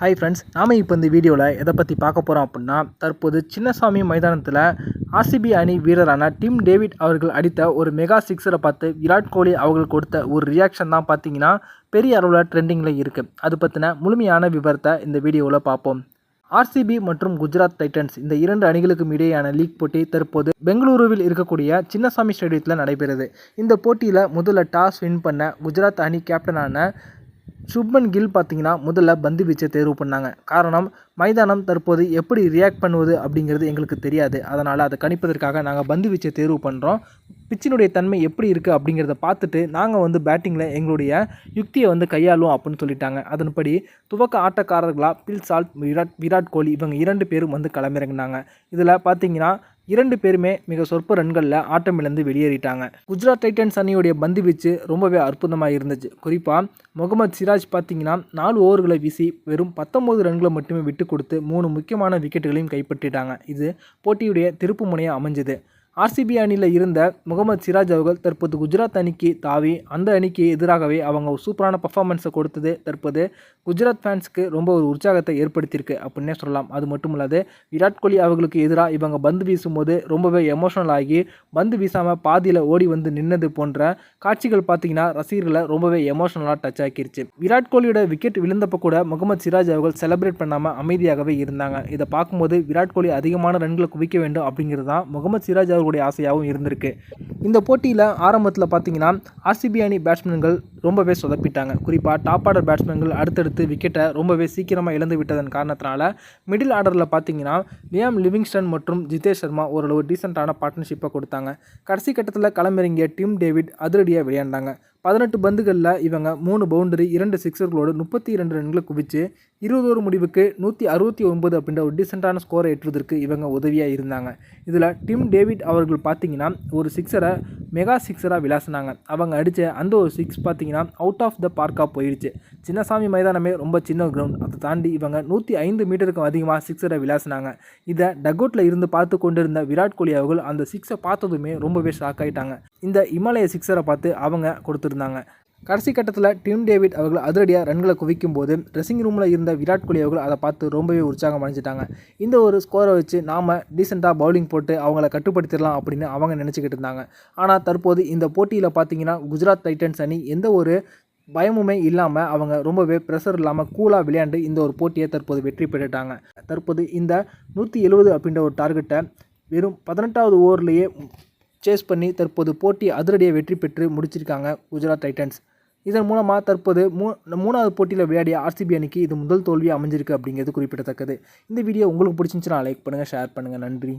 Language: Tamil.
ஹாய் ஃப்ரெண்ட்ஸ் நாம் இப்போ இந்த வீடியோவில் எதை பற்றி பார்க்க போகிறோம் அப்படின்னா தற்போது சின்னசாமி மைதானத்தில் ஆர்சிபி அணி வீரரான டிம் டேவிட் அவர்கள் அடித்த ஒரு மெகா சிக்ஸரை பார்த்து விராட் கோலி அவர்கள் கொடுத்த ஒரு ரியாக்ஷன் தான் பார்த்தீங்கன்னா பெரிய அளவில் ட்ரெண்டிங்கில் இருக்குது அது பற்றின முழுமையான விவரத்தை இந்த வீடியோவில் பார்ப்போம். ஆர்சிபி மற்றும் குஜராத் டைட்டன்ஸ் இந்த இரண்டு அணிகளுக்கும் இடையேயான லீக் போட்டி தற்போது பெங்களூருவில் இருக்கக்கூடிய சின்னசாமி ஸ்டேடியத்தில் நடைபெறுது. இந்த போட்டியில் முதல்ல டாஸ் வின் பண்ண குஜராத் அணி கேப்டனான சுப்மன் கில் பார்த்தீங்கன்னா முதல்ல பந்து வீச்சை தேர்வு பண்ணாங்க. காரணம் மைதானம் தற்போது எப்படி ரியாக்ட் பண்ணுவது அப்படிங்கிறது எங்களுக்கு தெரியாது. அதனால் அதை கணிப்பதற்காக நாங்கள் பந்து வீச்சை தேர்வு பண்ணுறோம் பிச்சினுடைய தன்மை எப்படி இருக்குது அப்படிங்கிறத பார்த்துட்டு நாங்கள் வந்து பேட்டிங்கில் எங்களுடைய யுக்தியை வந்து கையாளுவோம் அப்படின்னு சொல்லிட்டாங்க. அதன்படி துவக்க ஆட்டக்காரர்களாக பில் சால்ட் விராட் விராட் கோலி இவங்க இரண்டு பேரும் வந்து களமிறங்கினாங்க. இதில் பார்த்தீங்கன்னா இரண்டு பேருமே மிக சொற்ப ரன்களில் ஆட்டமிழந்து வெளியேறிட்டாங்க. குஜராத் டைட்டன்ஸ் அணியுடைய பந்து வீச்சு ரொம்பவே அற்புதமாக இருந்துச்சு. குறிப்பாக முகமது சிராஜ் பார்த்தீங்கன்னா நாலு ஓவர்களை வீசி வெறும் பத்தொம்போது ரன்களை மட்டுமே விட்டு கொடுத்து மூணு முக்கியமான விக்கெட்டுகளையும் கைப்பற்றிட்டாங்க. இது போட்டியுடைய திருப்பு முனையாக அமைஞ்சது. ஆர்சிபி அணியில் இருந்த முகமது சிராஜ் அவர்கள் தற்போது குஜராத் அணிக்கு தாவி அந்த அணிக்கு எதிராகவே அவங்க சூப்பரான பர்ஃபார்மன்ஸை கொடுத்தது. தற்போது குஜராத் ஃபேன்ஸ்க்கு ரொம்ப ஒரு உற்சாகத்தை ஏற்படுத்தியிருக்கு அப்படின்னே சொல்லலாம். அது மட்டும் இல்லாது விராட் கோலி அவர்களுக்கு எதிராக இவங்க பந்து வீசும்போது ரொம்பவே எமோஷனல் ஆகி பந்து வீசாமல் பாதியில் ஓடி வந்து நின்னது போன்ற காட்சிகள் பார்த்தீங்கன்னா ரசிகர்களை ரொம்பவே எமோஷனலாக டச் ஆக்கிருச்சு. விராட் கோலியோட விக்கெட் விழுந்தப்போ கூட முகமது சிராஜ் அவர்கள் செலிப்ரேட் பண்ணாமல் அமைதியாகவே இருந்தாங்க. இதை பார்க்கும்போது விராட் கோலி அதிகமான ரன்களை குவிக்க வேண்டும் அப்படிங்கிறது தான் முகமது சிராஜ் அவர்களுடைய ஆசையாகவும் இருந்திருக்கு. இந்த போட்டியில் ஆரம்பத்தில் பார்த்தீங்கன்னா ஆர்சிபி அணி பேட்ஸ்மேன்கள் ரொம்பவே சொதப்பிட்டாங்க. குறிப்பாக டாப் ஆர்டர் பேட்ஸ்மேன்கள் அடுத்தடுத்து விக்கெட்டை ரொம்பவே சீக்கிரமாக இழந்து விட்டதன் காரணத்தினால மிடில் ஆர்டரில் பார்த்தீங்கன்னா வியாம் லிவிங்ஸ்டன் மற்றும் ஜிதேஷ் சர்மா ஓரளவு டீசெண்டான பார்ட்னர்ஷிப்பை கொடுத்தாங்க. கடைசி கட்டத்தில் களமிறங்கிய டிம் டேவிட் அதிரடியாக விளையாண்டாங்க. பதினெட்டு பந்துகளில் இவங்க மூணு பவுண்டரி இரண்டு சிக்ஸர்களோடு முப்பத்தி இரண்டு ரன்களை குவிச்சு இருபதொரு முடிவுக்கு நூற்றி அறுபத்தி ஒன்பது அப்படின்ற ஒரு டீசெண்டான ஸ்கோரை எட்டுவதற்கு இவங்க உதவியாக இருந்தாங்க. இதில் டிம் டேவிட் அவர்கள் பார்த்தீங்கன்னா ஒரு சிக்ஸரை மெகா சிக்ஸராக விளாசினாங்க. அவங்க அடித்த அந்த ஒரு சிக்ஸ் பார்த்தீங்கன்னா அவுட் ஆஃப் த பார்க்காக போயிடுச்சு சின்னசாமி மைதானமே ரொம்ப சின்ன கிரவுண்ட் அதை தாண்டி இவங்க நூற்றி ஐந்து மீட்டருக்கும் அதிகமாக சிக்ஸரை விளாசினாங்க. இதை டக்கோட்டில் இருந்து பார்த்து கொண்டிருந்த விராட் கோலி அவர்கள் அந்த சிக்ஸை பார்த்ததுமே ரொம்பவே ஷாக் ஆகிட்டாங்க இந்த இமாலய சிக்ஸரை பார்த்து அவங்க கொடுத்துருந்தாங்க. கடைசி கட்டத்தில் டிம் டேவிட் அவர்கள் அதிரடியாக ரன்களை குவிக்கும் போது ட்ரெஸ்ஸிங் ரூமில் இருந்த விராட் கோலி அவர்கள் அதை பார்த்து ரொம்பவே உற்சாகம் அடைஞ்சிட்டாங்க. இந்த ஒரு ஸ்கோரை வச்சு நாம் டீசெண்டாக பவுலிங் போட்டு அவங்கள கட்டுப்படுத்திடலாம் அப்படின்னு அவங்க நினச்சிக்கிட்டு இருந்தாங்க. ஆனால் தற்போது இந்த போட்டியில் பார்த்தீங்கன்னா குஜராத் டைட்டன்ஸ் அணி எந்த ஒரு பயமுமே இல்லாமல் அவங்க ரொம்பவே ப்ரெஷர் இல்லாமல் கூலாக விளையாண்டு இந்த ஒரு போட்டியை தற்போது வெற்றி பெற்றுட்டாங்க. தற்போது இந்த நூற்றி எழுபது அப்படின்ற ஒரு டார்கெட்டை வெறும் பதினெட்டாவது ஓவர்லேயே சேஸ் பண்ணி தற்போது போட்டி அதிரடியை வெற்றி பெற்று முடிச்சிருக்காங்க குஜராத் டைட்டன்ஸ். இதன் மூலமாக தற்போது மூ மூணாவது போட்டியில் விளையாடிய ஆர்சிபி அணிக்கு இது முதல் தோல்வி அமைஞ்சிருக்கு அப்படிங்கிறது குறிப்பிடத்தக்கது. இந்த வீடியோ உங்களுக்கு பிடிச்சிருந்துச்சுன்னா லைக் பண்ணுங்கள் ஷேர் பண்ணுங்கள் நன்றி.